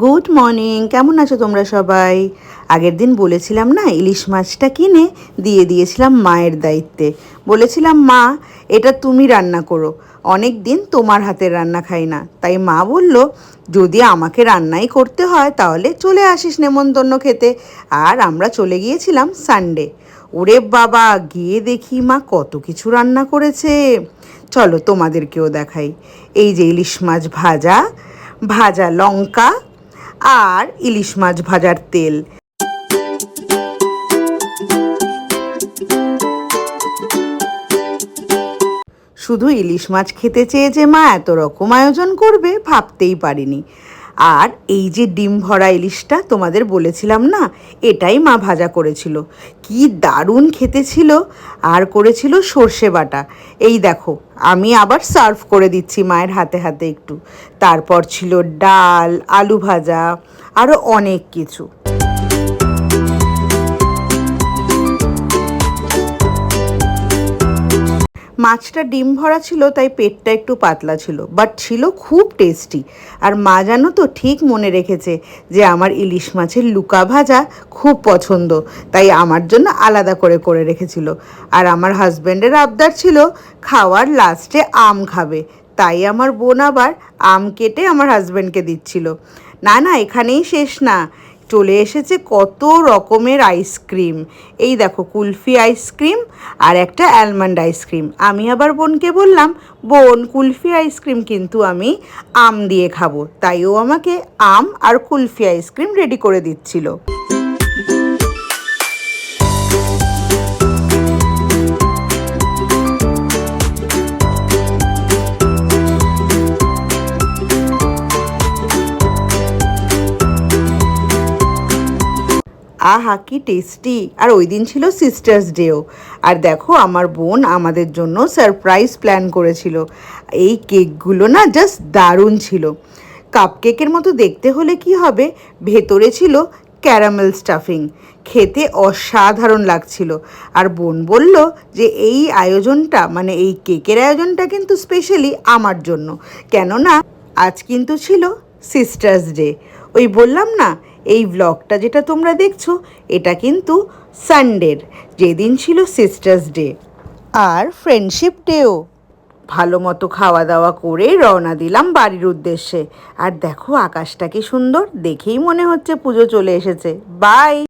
Good morning কেমন আছো তোমরা সবাই? আগের দিন বলেছিলাম না, ইলিশ মাছটা কিনে দিয়ে দিয়েছিলাম মায়ের দায়িত্বে। বলেছিলাম, মা, এটা তুমি রান্না করো। অনেক দিন তোমার হাতের রান্না খাই না। তাই মা বলল, যদি আমাকে রান্নাই করতে হয়, তাহলে চলে আসিস নেমন্তন্ন খেতে। আর আমরা চলে গিয়েছিলাম সানডে ওরে বাবা, গিয়ে দেখি মা কত কিছু রান্না করেছে। চলো তোমাদেরকেও দেখাই। এই যে ইলিশ মাছ ভাজা ভাজা লঙ্কা আর ইলিশ মাছ ভাজার তেল। শুধু ইলিশ মাছ খেতে চেয়ে যে মা এত রকম আয়োজন করবে ভাবতেই পারিনি। আর এই যে ডিম ভরা ইলিশটা তোমাদের বলেছিলাম না, এটাই মা ভাজা করেছিল। কি দারুণ খেতে ছিল। আর করেছিল সর্ষে বাটা। এই দেখো, আমি আবার সার্ভ করে দিচ্ছি মায়ের হাতে হাতে একটু। তারপর ছিল ডাল, আলু ভাজা আরও অনেক কিছু। মাছটা ডিম ভরা ছিল, তাই পেটটা একটু পাতলা ছিল বাট ছিল খুব টেস্টি আর মা জানো তো ঠিক মনে রেখেছে যে আমার ইলিশ মাছের লুকা ভাজা খুব পছন্দ, তাই আমার জন্য আলাদা করে করে রেখেছিল। আর আমার হাজব্যান্ডের আবদার ছিল, খাওয়ার লাস্টে আম খাবে, তাই আমার বোন আবার আম কেটে আমার হাজব্যান্ডকে দিচ্ছিল। না না, এখানেই শেষ না। চলে এসেছে কত রকমের আইসক্রিম এই দেখো কুলফি আইসক্রিম আর একটা অ্যালমন্ড আইসক্রিম আমি আবার বোনকে বললাম, বোন, কুলফি আইসক্রিম কিন্তু আমি আম দিয়ে খাব। তাই ও আমাকে আম আর কুলফি আইসক্রিম রেডি করে দিচ্ছিল। আহা, কি টেস্টি আর ওই দিন ছিল সিস্টার্স ডেও আর দেখো, আমার বোন আমাদের জন্য সারপ্রাইজ প্ল্যান করেছিল। এই কেকগুলো না জাস্ট দারুণ ছিল। কাপকেকের মতো দেখতে হলে কি হবে? ভেতরে ছিল ক্যারামেল স্টাফিং খেতে অসাধারণ লাগছিল। আর বোন বলল যে, এই আয়োজনটা মানে এই কেকের আয়োজনটা কিন্তু স্পেশালি আমার জন্য। কেননা, আজ কিন্তু ছিল সিস্টার্স ডে ওই বললাম না এই ব্লগটা যেটা তোমরা দেখছ, এটা কিন্তু সানডের যেদিন ছিল সিস্টার্স ডে আর ফ্রেন্ডশিপ ডেও ভালো মতো খাওয়া দাওয়া করে রওনা দিলাম বাড়ির উদ্দেশ্যে। আর দেখো আকাশটা কি সুন্দর, দেখেই মনে হচ্ছে পুজো চলে এসেছে। বাই